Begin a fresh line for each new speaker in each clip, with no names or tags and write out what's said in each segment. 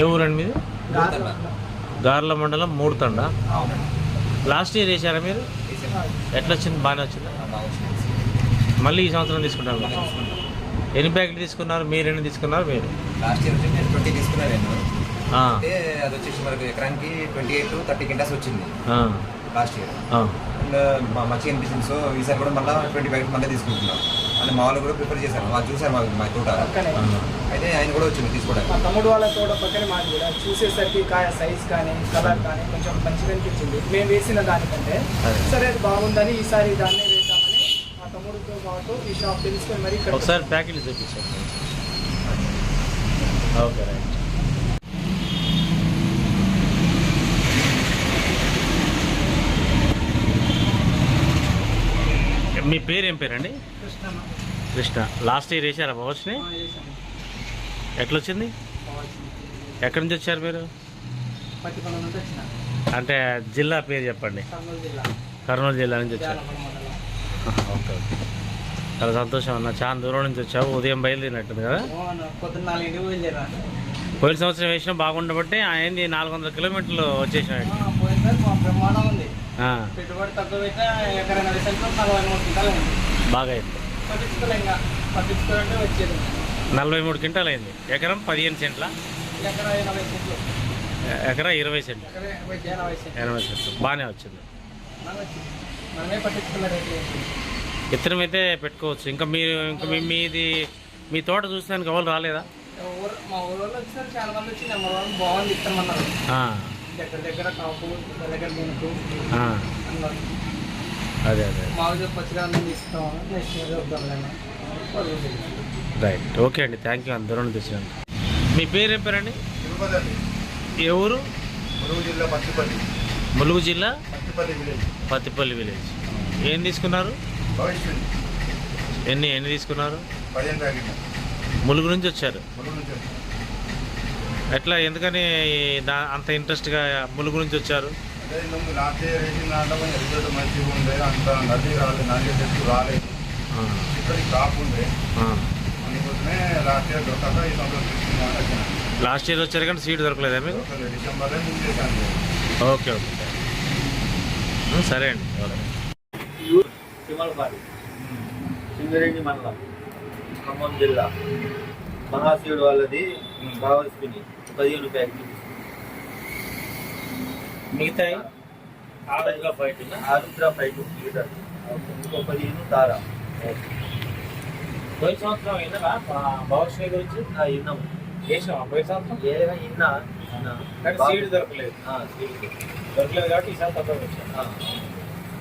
ఏ ఊరండి మీది? గార్ల మండలం మూడు తండ లాస్ట్ ఇయర్ వేసారా మీరు? ఎట్లా వచ్చింది బాగానే వచ్చింది? మళ్ళీ ఈ సంవత్సరం తీసుకుంటారు? మీరు? ఎన్ని ప్యాకెట్లు తీసుకున్నారు? మీరు ఎన్ని తీసుకున్నారు? మీరు?
లాస్ట్ ఇయర్ వచ్చి నేను. ట్వంటీ అంటే అది వచ్చేసి మనకు ఎకరానికి ట్వంటీ ఎయిట్ థర్టీ కింటాస్ వచ్చింది. Last year. అండ్ మంచిగా అనిపించింది సో ఈసారి కూడా మళ్ళీ ట్వంటీ ప్యాకెట్ మళ్ళీ తీసుకుంటున్నాం. అండ్ మా వాళ్ళు కూడా ప్రిఫర్ చేశారు. వాళ్ళు చూసారు మా మా తోట. అయితే ఆయన కూడా వచ్చింది తీసుకోవడానికి.
మా తమ్ముడు వాళ్ళ తోట పక్కనే మాది కూడా. చూసేసరికి కాయ సైజ్ కానీ కలర్ కానీ కొంచెం మంచిగా అనిపించింది. మేము వేసిన దానికంటే. సరే అది బాగుందని ఈసారి దాన్నే వేద్దామని మా తమ్ముడితో పాటు ఈ షాప్ తెలుసుకొని మరి
ఒకసారి ప్యాకెట్లు చూపించారు ఓకే రైట్. మీ పేరు ఏం పేరండి?
కృష్ణ
లాస్ట్ ఇయర్ వేసారా బావచ్ని ఎట్లా వచ్చింది ఎక్కడి నుంచి వచ్చారు మీరు? అంటే జిల్లా పేరు చెప్పండి.
కర్నూలు జిల్లా.
నుంచి వచ్చారు. Okay okay. చాలా సంతోషం అన్న. చాలా దూరం నుంచి వచ్చావు. ఉదయం బయలుదేరినట్టుంది కదా? పోయిన సంవత్సరం వేసినా బాగుండబట్టి ఏంది నాలుగు వందల కిలోమీటర్లు వచ్చేసాడు
పెట్టుబడి తక్కువ పెట్టినా ఎకరైనా వేసంలో నలభై మూడు క్వింటాలు అయింది
బాగా అయింది
పట్టించుకోలే ఇంకా పట్టించుకోవాలంటే వచ్చేది.
నలభై మూడు క్వింటాలు అయింది ఎకరం పదిహేను సెంట్ల?
ఎకరా ఎనభై సెంట్లు.
ఎకరా ఇరవై సెంట్లు.
ఎనభై సెంట్లు.
ఎనభై సెంట్లు. బాగానే వచ్చింది.
మనమే
ఇత్తనం అయితే. పెట్టుకోవచ్చు. ఇంకా మీరు ఇంకా మీ మీది మీ తోట చూసేదానికి ఎవరు రాలేదా?
ఊరు మా ఊళ్ళో వచ్చినారు. చాలా మంది వచ్చి బాగుంది. ఇస్తామన్నారు
ఆ,
దగ్గర దగ్గర కాపు దగ్గర
అదే అదే
నెక్స్ట్
రైట్. ఓకే అండి. థ్యాంక్ యూ అందరూ తెచ్చినందుకు మీ పేరు ఏం పేరండి?
తిరుపతి
ఏ ఊరు?
మురుగు జిల్లా పత్తిపల్లి.
ములుగు జిల్లా?
పత్తిపల్లి విలేజ్.
పత్తిపల్లి విలేజ్. ఏం తీసుకున్నారు? ఎన్ని ఎన్ని తీసుకున్నారు? ములుగు నుంచి వచ్చారు.
మురుగు నుంచి వచ్చి.
ఎట్లా ఎందుకని దా అంత ఇంట్రెస్ట్గా ములుగు నుంచి వచ్చారు?
అదే లాస్ట్ ఇయర్ వేసిన దాంట్లో కొంచెం రిజల్ట్ మంచిగా ఉండే అంత నది రాలేదు నది ఇక్కడికి. అందుకోసమే లాస్ట్ ఇయర్ దొరకక ఈ సంవత్సరం తీసుకున్నాను వచ్చిన
లాస్ట్ ఇయర్ వచ్చారు కానీ సీట్ దొరకలేదా మీకు?
దొరకలేదు డిసెంబర్లో బుక్ చేశాను.
Okay okay. సరే అండి. ఓకే
తిమలపాడి సింగరేణి మండలం ఖమ్మం జిల్లా. మహాశివుడు వాళ్ళది కావాల్సిన పదిహేను ప్యాకెట్లు.
మిగతా ఆరుగా ఫైట్
ఆరుద్ర ఫైవ్ లీటర్. ఇంకో పదిహేను తారా.
పోయిన సంవత్సరం అయినా భవిష్యత్ గురించి
ఇన్నాము
చేసాం పోయిన సంవత్సరం?
ఏదైనా ఇన్నా.
కానీ సీడ్ దొరకలేదు.
సీడ్.
దొరకలేదు. కాబట్టి ఈసారి తక్కువ వచ్చాం.
ఆ,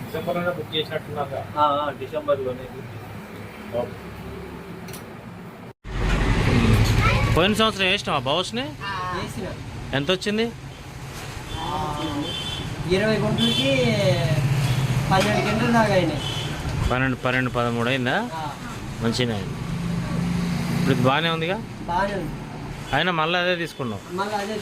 డిసెంబర్లోనే బుక్ చేసినట్టున్నాక
ఆ, ఆ, డిసెంబర్లోనే
పోయిన సంవత్సరం వేసినావా
వేసిన.
ఎంత వచ్చింది
ఇరవై గుంటలకి పన్నెండు గంటలు దాకా అయినాయి.
పన్నెండు పన్నెండు పదమూడు అయిందా? మంచిగా అయింది. ఇప్పుడు బాగానే ఉందిగా?
బాగానే ఉంది.
అయినా మళ్ళీ అదే తీసుకున్నావు?
మళ్ళీ అదే